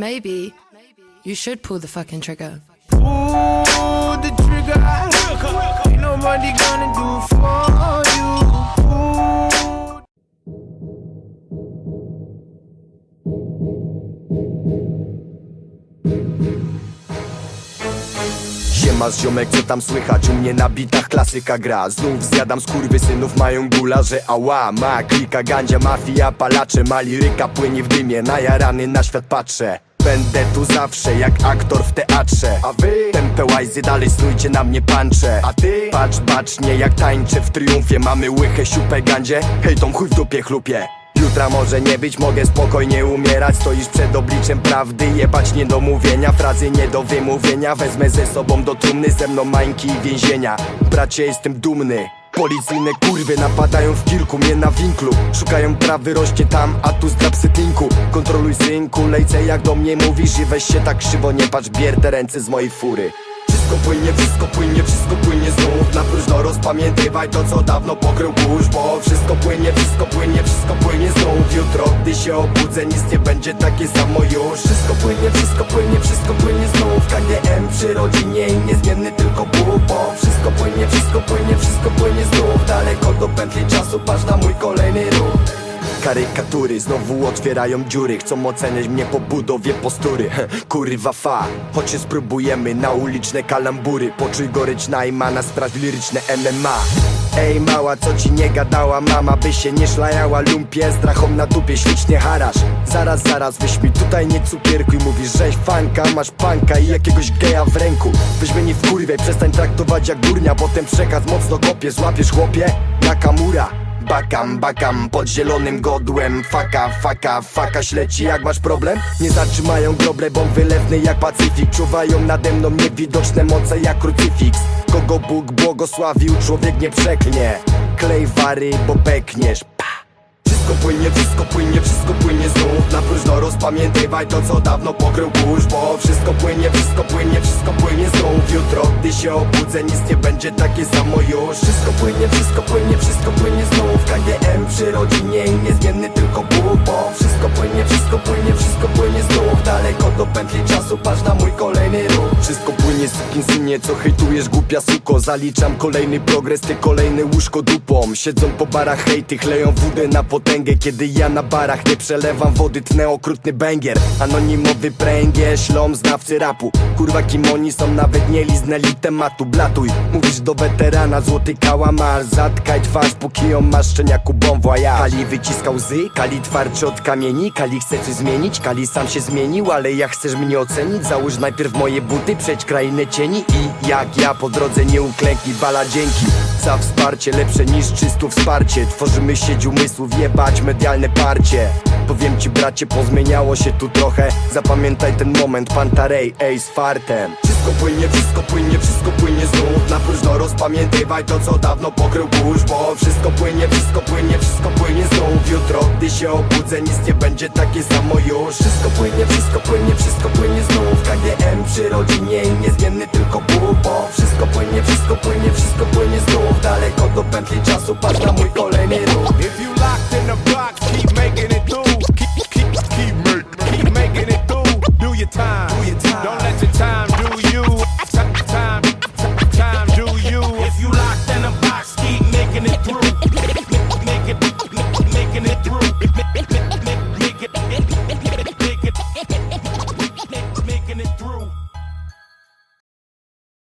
Maybe you should pull the fucking trigger. Pull the trigger. Ain't nobody gonna do for you. Siema ziomek, co tam słychać? U mnie na bitach klasyka gra Znów zjadam synów mają gula, że ała Ma klika, gandzia, mafia, palacze Ma liryka, płynie w dymie Najarany na świat patrzę Będę tu zawsze jak aktor w teatrze. A wy? Tempę łajzy dalej snujcie na mnie pancze. A ty? Patrz bacznie jak tańczę w triumfie. Mamy łychę, siupę, gandzie. Hej, tą chuj w dupie chlupie. Jutra może nie być, mogę spokojnie umierać. Stoisz przed obliczem prawdy, jebać nie do mówienia Frazy nie do wymówienia, wezmę ze sobą do trumny Ze mną mańki i więzienia. Bracie, jestem dumny Policyjne kurwy napadają w kilku, mnie na winklu. Szukają prawy, rośnie tam, a tu z drapsytinku Kontroluj synku, lejce jak do mnie mówisz I weź się tak krzywo, nie patrz, bier te ręce z mojej fury. Wszystko płynie, wszystko płynie, wszystko płynie znów. Na próżno rozpamiętywaj to co dawno pokrył kurz Bo wszystko płynie, wszystko płynie, wszystko płynie znów. Jutro gdy się obudzę nic nie będzie takie samo już. Wszystko płynie, wszystko płynie, wszystko płynie znów. KGM przy rodzinie i niezmienny tylko Bóg do pętli czasu, patrz na mój kolejny ruch. Karykatury znowu otwierają dziury Chcą oceniać mnie po budowie postury. Kurwa fa, choć się spróbujemy na uliczne kalambury Poczuj gorycz Najmana, sprawdź liryczne MMA Ej mała, co ci nie gadała mama By się nie szlajała lumpie z drachą na dupie Ślicznie harasz, zaraz, zaraz Weź mi tutaj nie cukierkuj Mówisz, żeś fanka, masz panka i jakiegoś geja w ręku. Weź mnie nie wkurwiaj, przestań traktować jak durnia Potem przekaz mocno kopie, złapiesz chłopie Nakamura. Bakam, bakam pod zielonym godłem. Faka, faka, faka śleci jak masz problem? Nie zatrzymają groble, bomb wylewny jak Pacyfik. Czuwają nade mną niewidoczne moce jak krucyfiks. Kogo Bóg błogosławił, człowiek nie przeklnie Klej wary, bo pekniesz pa. Wszystko płynie, wszystko płynie, wszystko płynie znów. Na próżno rozpamiętywaj to co dawno pokrył kurz Bo wszystko płynie, wszystko płynie, się obudzę nic nie będzie takie samo już. Wszystko płynie, wszystko płynie, wszystko płynie znów KGM przy rodzinie i niezmienny tylko Bóg Bo wszystko płynie, wszystko płynie, wszystko płynie znów Daleko do pętli czasu, patrz na mój kolejny ruch. Wszystko płynie synie, co hejtujesz głupia suko. Zaliczam kolejny progres, ty kolejny łóżko dupą Siedzą po barach hejty, chleją wódę na potęgę. Kiedy ja na barach nie przelewam wody, tnę okrutny bęgier Anonimowy pręgiel, ślom znawcy rapu. Kurwa kim oni są, nawet nie liznęli tematu Blatuj, mówisz do weterana, złoty kałamarz. Zatkaj twarz, póki ją masz szczeniaku bombo, a ja Kali wyciska łzy, Kali twardszy od kamieni. Kali chce coś zmienić, Kali sam się zmienił Ale jak chcesz mnie ocenić, załóż najpierw moje buty Przeć krainę cieni i jak ja po drodze nie uklęknij Bala dzięki. Za wsparcie, lepsze niż czysto wsparcie. Tworzymy sieć umysłów, jebać medialne parcie. Powiem ci bracie, pozmieniało się tu trochę. Zapamiętaj ten moment, Pantarej, ej z fartem Wszystko płynie, wszystko płynie, wszystko płynie znów Na próżno rozpamiętywaj to co dawno pokrył kurz Bo wszystko płynie, wszystko płynie, wszystko płynie znów. Jutro gdy się obudzę nic nie będzie takie samo już. Wszystko płynie, wszystko płynie, wszystko płynie znów. KGM przy rodzinie i niezmienny tylko Bóg Bo wszystko płynie, wszystko płynie, wszystko płynie znów. Daleko do pętli czasu, patrz na mój kolejny ruch